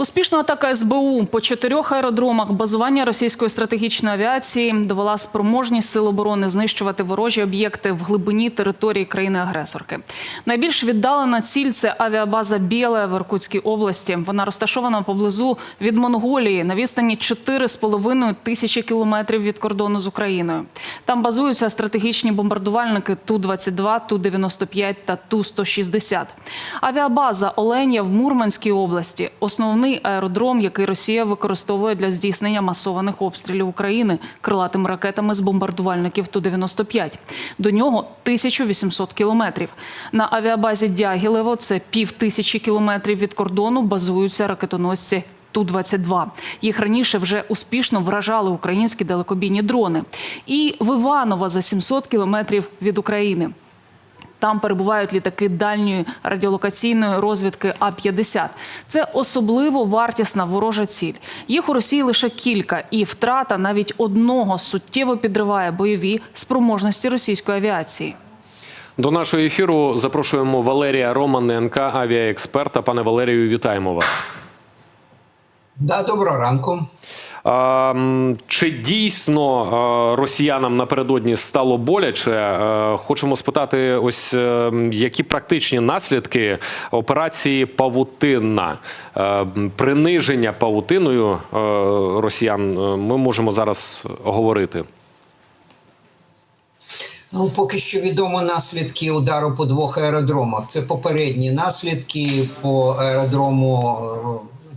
Успішна атака СБУ по чотирьох аеродромах базування російської стратегічної авіації довела спроможність сил оборони знищувати ворожі об'єкти в глибині території країни-агресорки. Найбільш віддалена ціль це авіабаза Біле в Іркутській області. Вона розташована поблизу від Монголії на відстані 4,5 тисячі кілометрів від кордону з Україною. Там базуються стратегічні бомбардувальники Ту-22, Ту-95 та Ту-160. Авіабаза Оленя в Мурманській області основний аеродром, який Росія використовує для здійснення масованих обстрілів України крилатими ракетами з бомбардувальників Ту-95. До нього 1800 кілометрів. На авіабазі Дягілево це пів тисячі кілометрів від кордону базуються ракетоносці Ту-22. Їх раніше вже успішно вражали українські далекобійні дрони. І в Іваново за 700 кілометрів від України. Там перебувають літаки дальньої радіолокаційної розвідки А-50. Це особливо вартісна ворожа ціль. Їх у Росії лише кілька, і втрата навіть одного суттєво підриває бойові спроможності російської авіації. До нашого ефіру запрошуємо Валерія Романенка, авіаексперта. Пане Валерію, вітаємо вас. Да, доброго ранку. Чи дійсно росіянам напередодні стало боляче? Е, Хочемо спитати, ось е, які практичні наслідки операції Павутинна, Е, приниження павутиною росіян. Ми можемо зараз говорити. Ну, поки що відомо наслідки удару по двох аеродромах. Це попередні наслідки по аеродрому.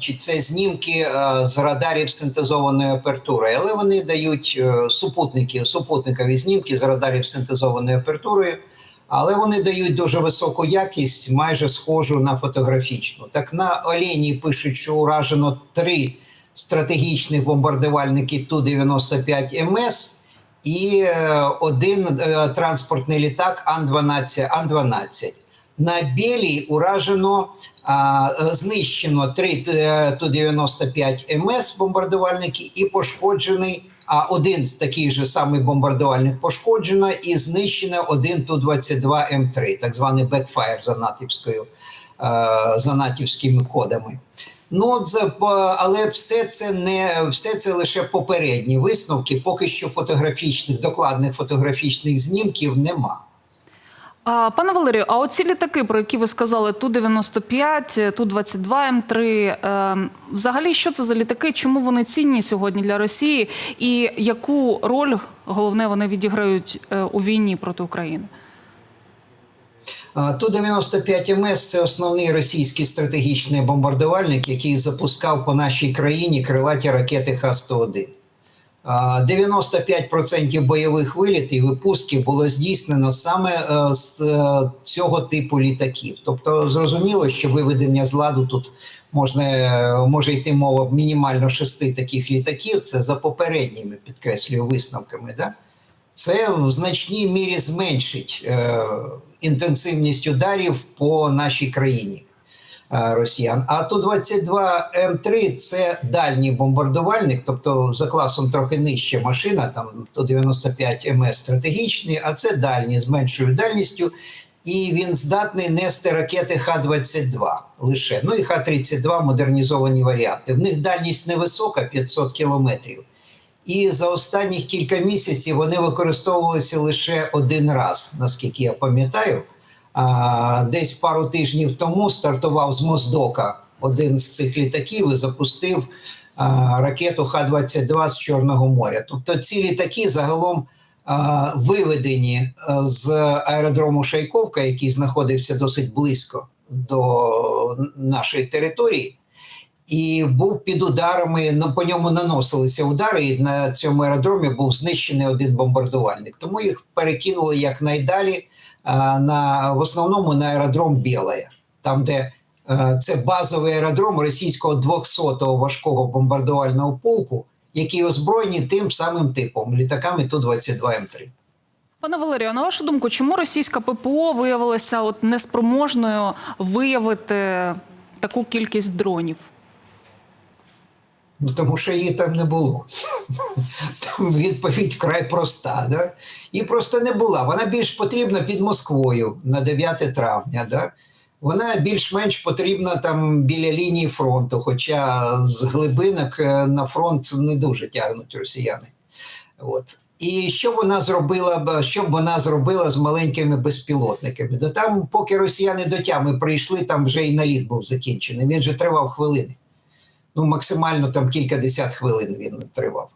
Чи це знімки е, з радарів синтезованої апертури, але вони дають е, супутники, супутникові знімки з радарів синтезованої апертури, але вони дають дуже високу якість, майже схожу на фотографічну. Так на Олені пишуть, що уражено три стратегічних бомбардувальники Ту-95 МС і е, один транспортний літак Ан-12. Ан-12. На Білій уражено а, е, знищено три е, Ту-95 МС бомбардувальники і пошкоджений. А один з такий же самий бомбардувальник пошкоджено і знищено один Ту-22 М3, так званий бекфаєр за натівською е, за натівськими кодами. Ну, але все це не все це лише попередні висновки. Поки що фотографічних, докладних фотографічних знімків нема. Пане Валерію, а оці літаки, про які ви сказали, Ту-95, Ту-22, М3, е, взагалі, що це за літаки? Чому вони цінні сьогодні для Росії? І яку роль, головне, вони відіграють е, у війні проти України? А, Ту-95 МС це основний російський стратегічний бомбардувальник, який запускав по нашій країні крилаті ракети Х-101. А, 95% бойових вилітів і пусків було здійснено саме е, з е, цього типу літаків. Тобто, зрозуміло, що виведення з ладу тут можна, е, може йти мова мінімально шести таких літаків. Це за попередніми підкреслюю висновками. Да? це в значній мірі зменшить е, інтенсивність ударів по нашій країні росіян. А Ту-22 М3 це дальній бомбардувальник, тобто за класом трохи нижча машина, там Ту-95 МС стратегічний, а це дальній з меншою дальністю. І він здатний нести ракети Х-22 лише. Ну і Х-32 модернізовані варіанти. В них дальність невисока 500 кілометрів. І за останніх кілька місяців вони використовувалися лише один раз, наскільки я пам'ятаю. А, Десь пару тижнів тому стартував з Моздока один з цих літаків і запустив а, ракету Х-22 з Чорного моря. Тобто ці літаки загалом а, виведені з аеродрому Шайковка, який знаходився досить близько до нашої території і був під ударами. Ну, по ньому наносилися удари, і на цьому аеродромі був знищений один бомбардувальник. Тому їх перекинули якнайдалі на в основному на аеродром Білая, там, де е, це базовий аеродром російського 200-го важкого бомбардувального полку, який озброєні тим самим типом літаками Ту-22 М3. Пане Валерію, на вашу думку, чому російська ППО виявилася от неспроможною виявити таку кількість дронів? Ну, тому що її там не було. Там відповідь вкрай проста. Да? Її просто не була. Вона більш потрібна під Москвою на 9 травня. Да? вона більш-менш потрібна там біля лінії фронту, хоча з глибинок е, на фронт не дуже тягнуть росіяни. От. І що вона зробила що б вона зробила з маленькими безпілотниками? Да там, поки росіяни до тями прийшли, там вже і наліт був закінчений. Він же тривав хвилини. Ну, максимально там кількадесят хвилин він тривав.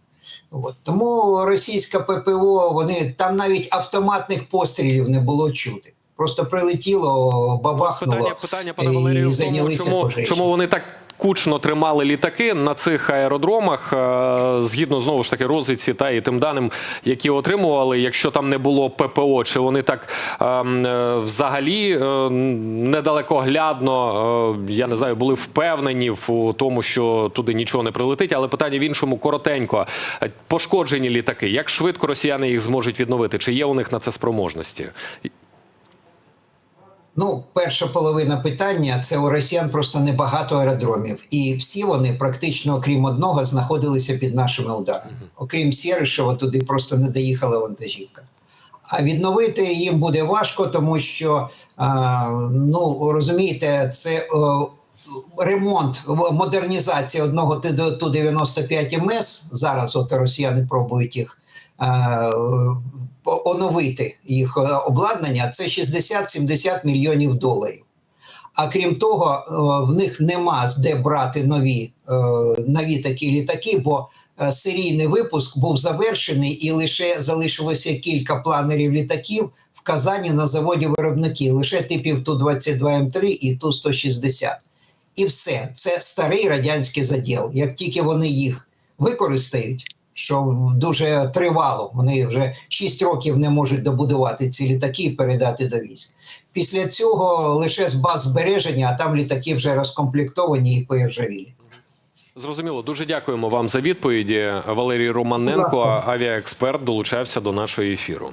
От. Тому російська ППО, вони там навіть автоматних пострілів не було чути. Просто прилетіло, бабахнуло Питання, питання пане Валерію, і зайнялися чому, чому вони так кучно тримали літаки на цих аеродромах, е, згідно знову ж таки розвідці та і тим даним, які отримували, якщо там не було ППО, чи вони так ем, е, взагалі е, недалекоглядно, я не знаю, були впевнені в тому, що туди нічого не прилетить. Але питання в іншому коротенько: пошкоджені літаки. Як швидко росіяни їх зможуть відновити? Чи є у них на це спроможності? Ну, перша половина питання це у росіян просто небагато аеродромів, і всі вони, практично окрім одного, знаходилися під нашими ударами. Окрім Сєришева, туди просто не доїхала вантажівка. А відновити їм буде важко, тому що а, ну розумієте, це е, ремонт, модернізація одного Ту-95 МС. Зараз от росіяни пробують їх оновити їх е, обладнання. Це 60-70 мільйонів доларів. А крім того, е, в них нема з де брати нові, е, нові такі літаки, бо е, серійний випуск був завершений і лише залишилося кілька планерів літаків в Казані на заводі виробників, лише типів Ту-22М3 і Ту-160. І все, це старий радянський заділ. Як тільки вони їх використають, що дуже тривало, вони вже 6 років не можуть добудувати ці літаки і передати до військ. Після цього лише з баз збереження, а там літаки вже розкомплектовані і поіржавілі. Зрозуміло, дуже дякуємо вам за відповіді. Валерій Романенко, авіаексперт, долучався до нашого ефіру.